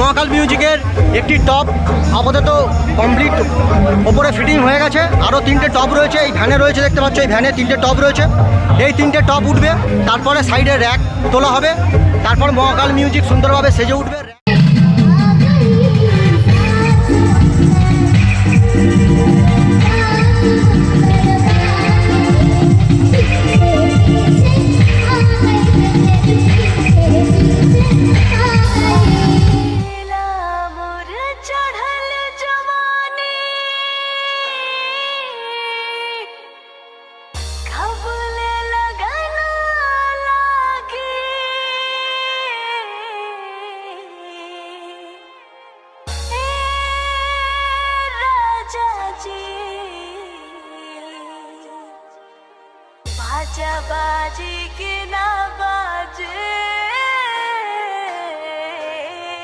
মহাকাল মিউজিকের একটি টপ আপাতত কমপ্লিট ওপরে ফিটিং হয়ে গেছে। আরও তিনটে টপ রয়েছে, এই ভ্যানে রয়েছে দেখতে পাচ্ছ, এই ভ্যানে তিনটে টপ রয়েছে। এই তিনটে টপ উঠবে, তারপরে সাইডে র্যাক তোলা হবে, তারপর মহাকাল মিউজিক সুন্দরভাবে সেজে উঠবে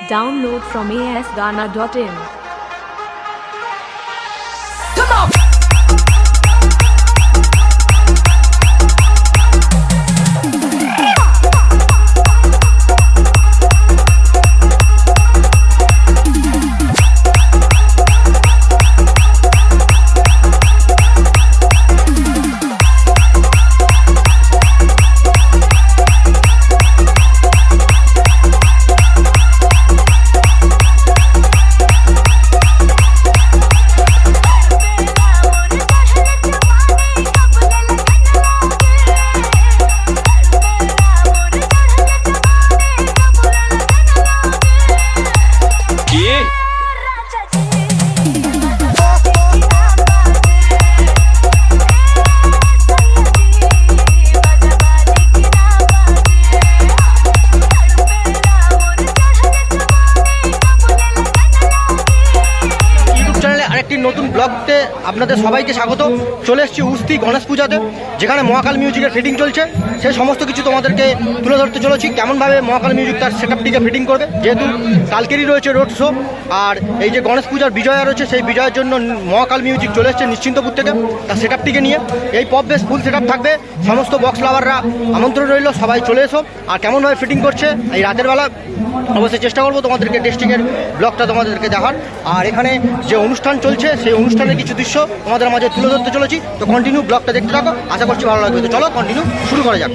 Download from asghana.in. আপনাদের সবাইকে স্বাগত। চলে এসেছি উস্তি গণেশ পূজাতে যেখানে মহাকাল মিউজিকের ফিটিং চলছে। সেই সমস্ত কিছু তোমাদেরকে তুলে ধরতে চলেছি। কেমনভাবে মহাকাল মিউজিক তার সেটআপটিকে ফিটিং করবে, যেহেতু কালকেরই রয়েছে রোড শো, আর এই যে গণেশ পূজার বিজয়া রয়েছে, সেই বিজয়ের জন্য মহাকাল মিউজিক চলে এসেছে নিশ্চিন্তপুর থেকে তার সেটআপটিকে নিয়ে। এই পপ বেশ ফুল সেটআপ থাকবে, সমস্ত বক্স লাভাররা আমন্ত্রণ রইল, সবাই চলে এসো। আর কেমনভাবে ফিটিং করছে, এই রাতের বেলা অবশ্যই চেষ্টা করব তোমাদেরকে টেস্টিংয়ের ব্লগটা তোমাদেরকে দেখার। আর এখানে যে অনুষ্ঠান চলছে, সেই অনুষ্ঠানের কিছু দৃশ্য তোমাদের মাঝে তুলে ধরতে চলেছি। তো কন্টিনিউ ব্লগটা দেখতে থাকো, আশা করছি ভালো লাগবে। তো চলো কন্টিনিউ শুরু করা যাক।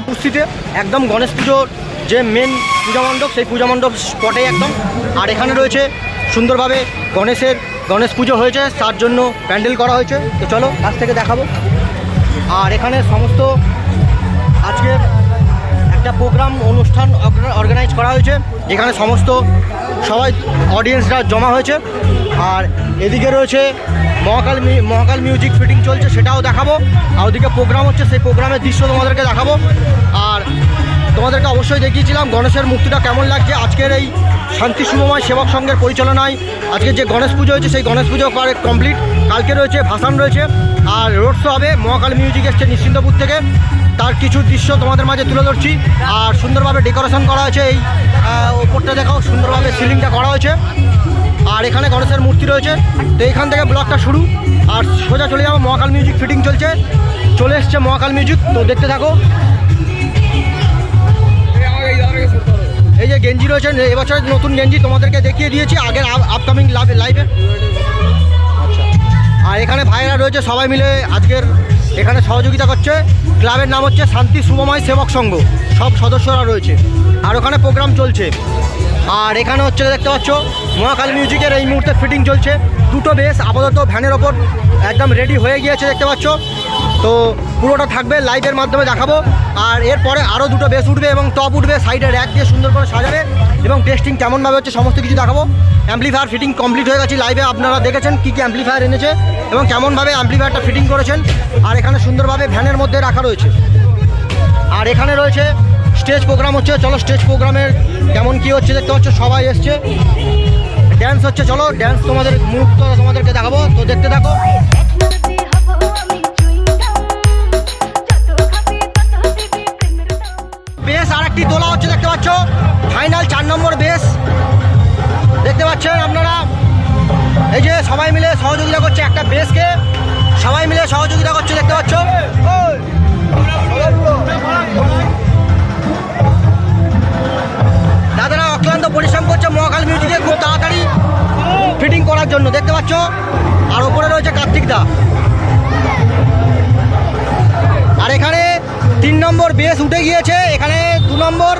উপস্থিতে একদম গণেশ পুজোর যে মেন পূজা মণ্ডপ, সেই পূজা মণ্ডপ স্পটে একদম। আর এখানে রয়েছে সুন্দরভাবে গণেশের, গণেশ পুজো হয়েছে, তার জন্য প্যান্ডেল করা হয়েছে। তো চলো, কাছ থেকে দেখাবো। আর এখানে সমস্ত আজকে একটা প্রোগ্রাম অনুষ্ঠান অর্গানাইজ করা হয়েছে। যেখানে সমস্ত সবাই অডিয়েন্সরা জমা হয়েছে। আর এদিকে রয়েছে মহাকাল মহাকাল মিউজিক ফিটিং চলছে, সেটাও দেখাবো। আর ওদিকে প্রোগ্রাম হচ্ছে, সেই প্রোগ্রামের দৃশ্য তোমাদেরকে দেখাবো। আর তোমাদেরকে অবশ্যই দেখিয়েছিলাম, গণেশের মূর্তিটা কেমন লাগছে আজকের এই শান্তি শুভময় সেবক সংঘের পরিচালনায়। আজকে যে গণেশ পুজো হয়েছে, সেই গণেশ পুজো কমপ্লিট কালকে রয়েছে ভাসান রয়েছে। আর রোড শো হবে, মহাকাল মিউজিক এসছে নিশ্চিন্তপুর থেকে। তার কিছু দৃশ্য তোমাদের মাঝে তুলে ধরছি। আর সুন্দরভাবে ডেকোরেশন করা হয়েছে এই ওপরটা দেখাও, সুন্দরভাবে সিলিংটা করা হয়েছে। আর এখানে গণেশের মূর্তি রয়েছে। তো এখান থেকে ব্লগটা শুরু। আর সোজা চলে যাব, মহাকাল মিউজিক ফিটিং চলছে। চলে এসছে মহাকাল মিউজিক, তো দেখতে থাকো। এই যে গেঞ্জি রয়েছে এবছর নতুন গেঞ্জি তোমাদেরকে দেখিয়ে দিয়েছি, আগের আপকামিং লাইভে আচ্ছা। আর এখানে ভাইরা রয়েছে, সবাই মিলে আজকের এখানে সহযোগিতা করছে। ক্লাবের নাম হচ্ছে শান্তি শুভময় সেবক সংঘ। সব সদস্যরা রয়েছে। আর ওখানে প্রোগ্রাম চলছে। আর এখানে হচ্ছে, দেখতে পাচ্ছ মহাকাল মিউজিকের এই মুহূর্তে ফিটিং চলছে। দুটো বেস, আপাতত ভ্যানের ওপর একদম রেডি হয়ে গিয়েছে, দেখতে পাচ্ছ। তো পুরোটা থাকবে লাইভের মাধ্যমে দেখাবো। আর এরপরে আরও দুটো বেস উঠবে এবং টপ উঠবে সাইডে র্যাক দিয়ে সুন্দর করে সাজাবে এবং টেস্টিং কেমনভাবে হচ্ছে সমস্ত কিছু দেখাবো। অ্যাম্পলিফায়ার ফিটিং কমপ্লিট হয়ে গেছে লাইভে আপনারা দেখেছেন কী কী অ্যাম্পলিফায়ার এনেছে এবং কেমনভাবে অ্যাম্পলিফায়ারটা ফিটিং করেছেন। আর এখানে সুন্দরভাবে ভ্যানের মধ্যে রাখা রয়েছে। আর এখানে রয়েছে স্টেজ প্রোগ্রাম হচ্ছে, চলো স্টেজ প্রোগ্রামের কেমন কি হচ্ছে দেখতে পাচ্ছ, সবাই এসছে। ড্যান্স হচ্ছে, চলো ড্যান্স তোমাদের মুহূর্ত তোমাদেরকে দেখাবো, তো দেখতে থাকো। বেশ আর একটি তোলা হচ্ছে, দেখতে পাচ্ছ? ফাইনাল চার নম্বর বেশ। দেখতে পাচ্ছেন আপনারা? এই যে সবাই মিলে সহযোগিতা করছে একটা বেশকে। সবাই মিলে সহযোগিতা করছে, দেখতে পাচ্ছ? অক্লান্ত পরিশ্রম করছে মহাকাল মিউজিকে খুব তাড়াতাড়ি ফিটিং করার জন্য। দেখতে পাচ্ছ? আর ওপরে রয়েছে কার্তিক দা। আর এখানে তিন নম্বর বেস উঠে গিয়েছে, এখানে দু নম্বর,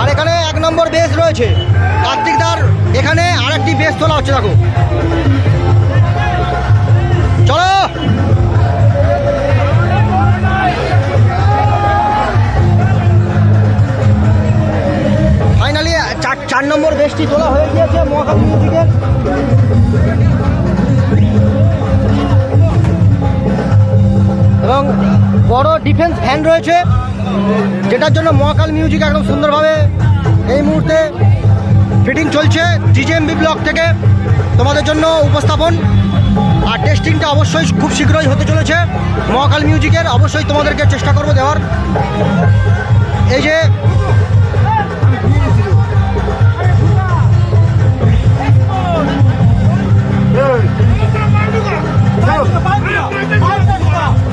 আর এখানে এক নম্বর বেস রয়েছে। কার্তিক দার এখানে আরেকটি বেস তোলা হচ্ছে, দেখো। চলো! চার নম্বর বেসটি তোলা হয়ে গিয়েছে মহাকাল মিউজিকের এবং বড় ডিফেন্স ফ্যান রয়েছে, যেটার জন্য মহাকাল মিউজিক একদম সুন্দরভাবে এই মুহূর্তে ফিটিং চলছে ডিজেএমবি ব্লক থেকে। তোমাদের জন্য উপস্থাপন। আর টেস্টিংটা অবশ্যই খুব শীঘ্রই হতে চলেছে। মহাকাল মিউজিকের অবশ্যই তোমাদেরকে চেষ্টা করব দেওয়ার। এই যে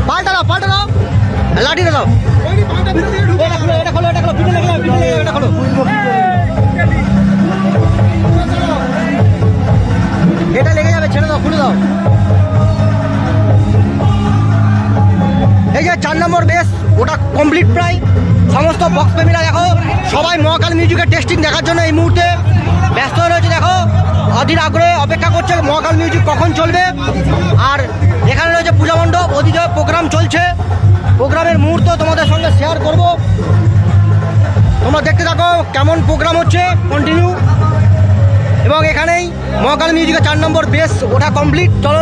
পাল্টা দাও পাল্টা দাও এটা লেগে যাবে, ছেড়ে দাও খুলে দাও। এই যে চার নম্বর বেস ওটা কমপ্লিট প্রায়। সমস্ত বক্স প্রেমীরা দেখো সবাই মহাকাল মিউজিকের টেস্টিং দেখার জন্য এই মুহূর্তে ব্যস্ত রয়েছে দেখো। অধীর আগ্রহে করছে মহাকাল মিউজিক কখন চলবে? আর এখানে রয়েছে পূজা মণ্ডপ অধীর প্রোগ্রাম চলছে। প্রোগ্রামের মুহূর্ত তোমাদের সঙ্গে শেয়ার করব। তোমরা দেখতে থাকো কেমন প্রোগ্রাম হচ্ছে কন্টিনিউ এবং এখানেই মহাকাল মিউজিকের চার নম্বর বেস ওটা কমপ্লিট চলো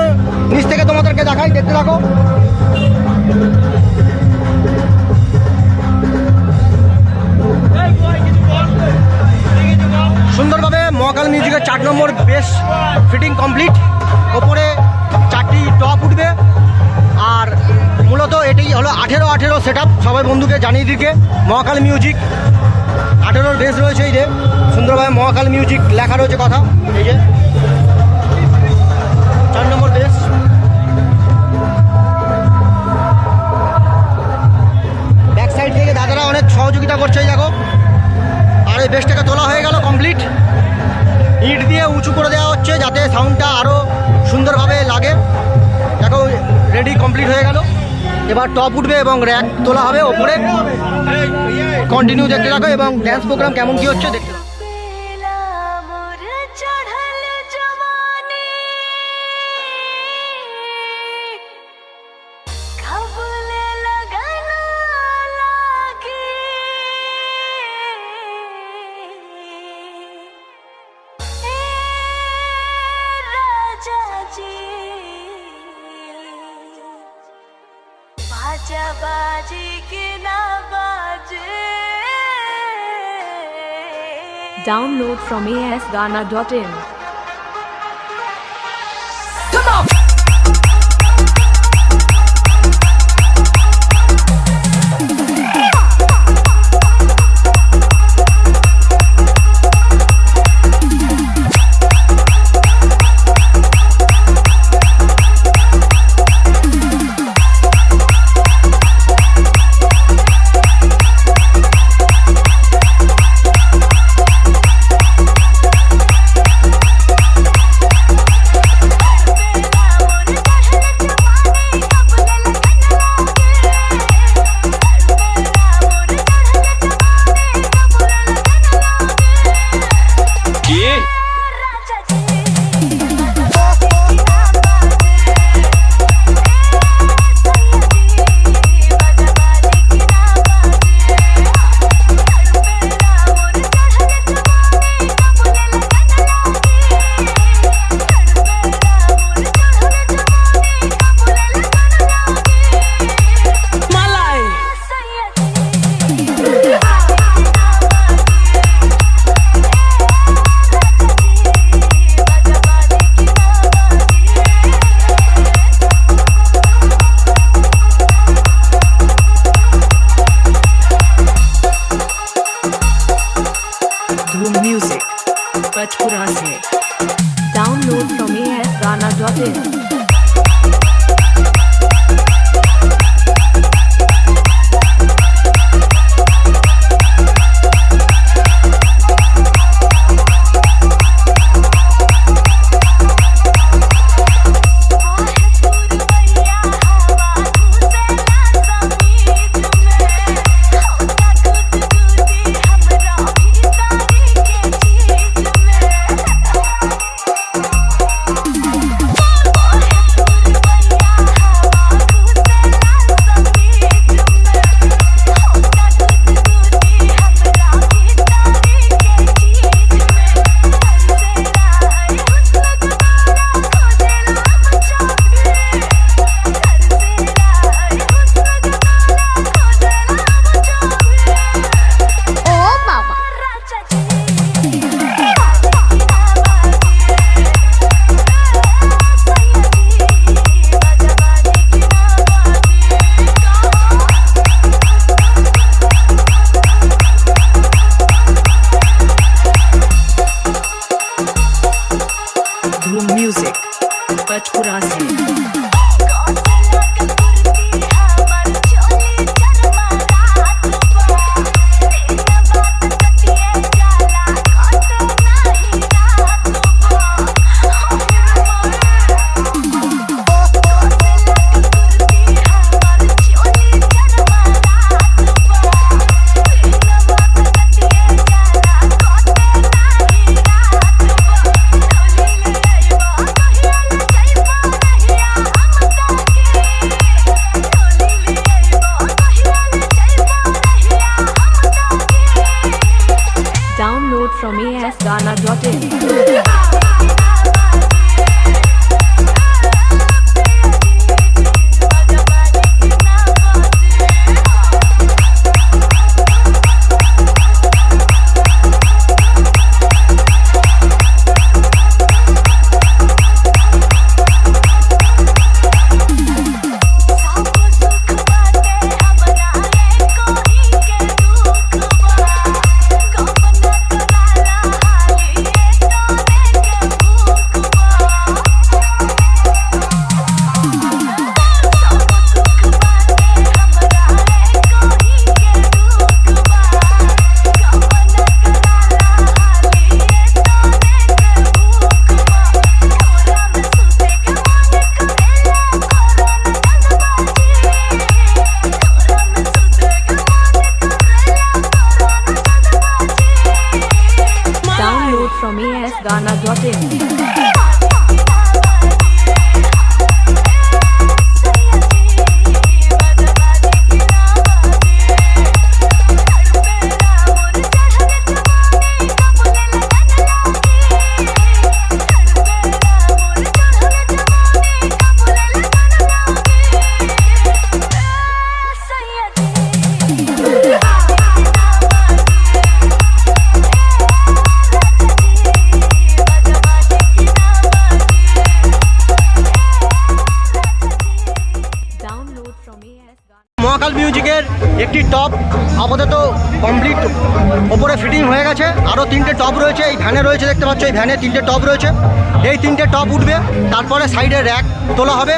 নিচ থেকে তোমাদেরকে দেখাই, দেখতে থাকো। সুন্দরভাবে মহাকাল মিউজিকের চার নম্বর বেস ফিটিং কমপ্লিট। ওপরে চারটি টপ উঠবে। আর মূলত এটি হলো আঠেরো আঠেরো সেট সবাই বন্ধুকে জানিয়ে দিকে। মহাকাল মিউজিক, আঠেরোর বেস রয়েছে এই যে। সুন্দরভাবে মহাকাল মিউজিক লেখা রয়েছে কথা, এই যে। চার নম্বর ব্যাক সাইড থেকে দাদারা অনেক সহযোগিতা করছে দেখো। আর এই তোলা হয়ে গেল কমপ্লিট ইট দিয়ে উঁচু করে দেওয়া হচ্ছে যাতে সাউন্ডটা আরও সুন্দরভাবে লাগে। দেখো রেডি কমপ্লিট হয়ে গেল। এবার টপ উঠবে এবং র্যাক তোলা হবে ওপরে। কন্টিনিউ দেখতে থাকো এবং ড্যান্স প্রোগ্রাম কেমন কী হচ্ছে দেখতে Download from asghana.in. na Jota complete. ওপরে ফিটিং হয়ে গেছে। আরও তিনটে টপ রয়েছে। এই ভ্যানে রয়েছে, দেখতে পাচ্ছ, এই ভ্যানে তিনটে টপ রয়েছে। এই তিনটে টপ উঠবে, তারপরে সাইডে র্যাক তোলা হবে।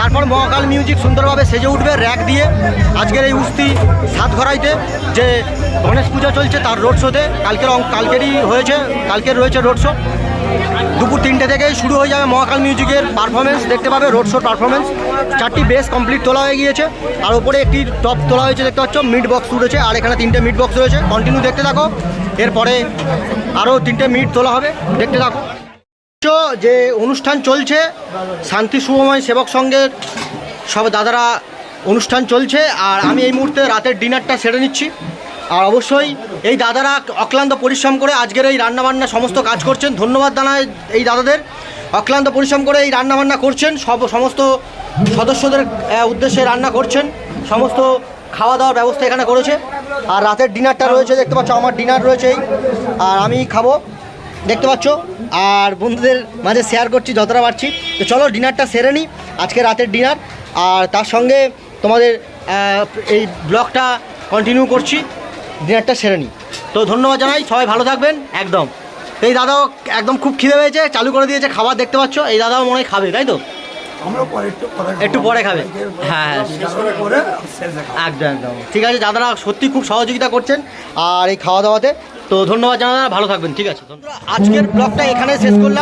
তারপর মহাকাল মিউজিক সুন্দরভাবে সেজে উঠবে র্যাক দিয়ে। আজকের এই উস্তি সাতঘরাইতে যে গণেশ পূজা চলছে তার রোড শোতে। কালকের কালকেরই হয়েছে, কালকের রয়েছে রোড শো। দুপুর তিনটে থেকেই শুরু হয়ে যাবে মহাকাল মিউজিকের পারফরমেন্স দেখতে পাবে রোড শোর পারফরমেন্স চারটি বেস কমপ্লিট তোলা হয়ে গিয়েছে। আর ওপরে একটি টপ তোলা হয়েছে দেখতে পাচ্ছ, মিড বক্স উঠেছে, আর এখানে তিনটে মিড বক্স রয়েছে। কন্টিনিউ দেখতে থাকো। এরপরে আরও তিনটে মিড তোলা হবে। দেখতে থাকো। যে অনুষ্ঠান চলছে, শান্তি শুভময় সেবক সংঘের সব দাদারা অনুষ্ঠান চলছে, আর আমি এই মুহূর্তে রাতের ডিনারটা সেরে নিচ্ছি। আর অবশ্যই এই দাদারা অক্লান্ত পরিশ্রম করে আজকের এই রান্নাবান্না সমস্ত কাজ করছেন। ধন্যবাদ জানাই এই দাদাদের। অক্লান্ত পরিশ্রম করে এই রান্নাবান্না করছেন। সব, সমস্ত সদস্যদের উদ্দেশ্যে রান্না করছেন। সমস্ত খাওয়া দাওয়ার ব্যবস্থা এখানে করেছে। আর রাতের ডিনারটা রয়েছে, দেখতে পাচ্ছ, আমার ডিনার রয়েছে আর আমি খাব, দেখতে পাচ্ছ। আর বন্ধুদের মাঝে শেয়ার করছি, যতটা পারছি। তো চলো, ডিনারটা সেরে নিই আজকে রাতের ডিনার। আর তার সঙ্গে তোমাদের এই ব্লগটা কন্টিনিউ করছি। ডিনারটা সেরে নিই তো ধন্যবাদ জানাই, সবাই ভালো থাকবেন, একদম। এই দাদাও একদম খুব খিদে পেয়েছে চালু করে দিয়েছে খাবার দেখতে পাচ্ছ এই দাদাও মনে হয় খাবে তাই তো? একটু পরে খাবে। হ্যাঁ হ্যাঁ। একদম একদম। ঠিক আছে দাদারা সত্যি খুব সহযোগিতা করছেন আর এই খাওয়া দাওয়াতে। তো ধন্যবাদ জানা ভালো থাকবেন ঠিক আছে। আজকের ব্লগটা এখানে শেষ করলাম।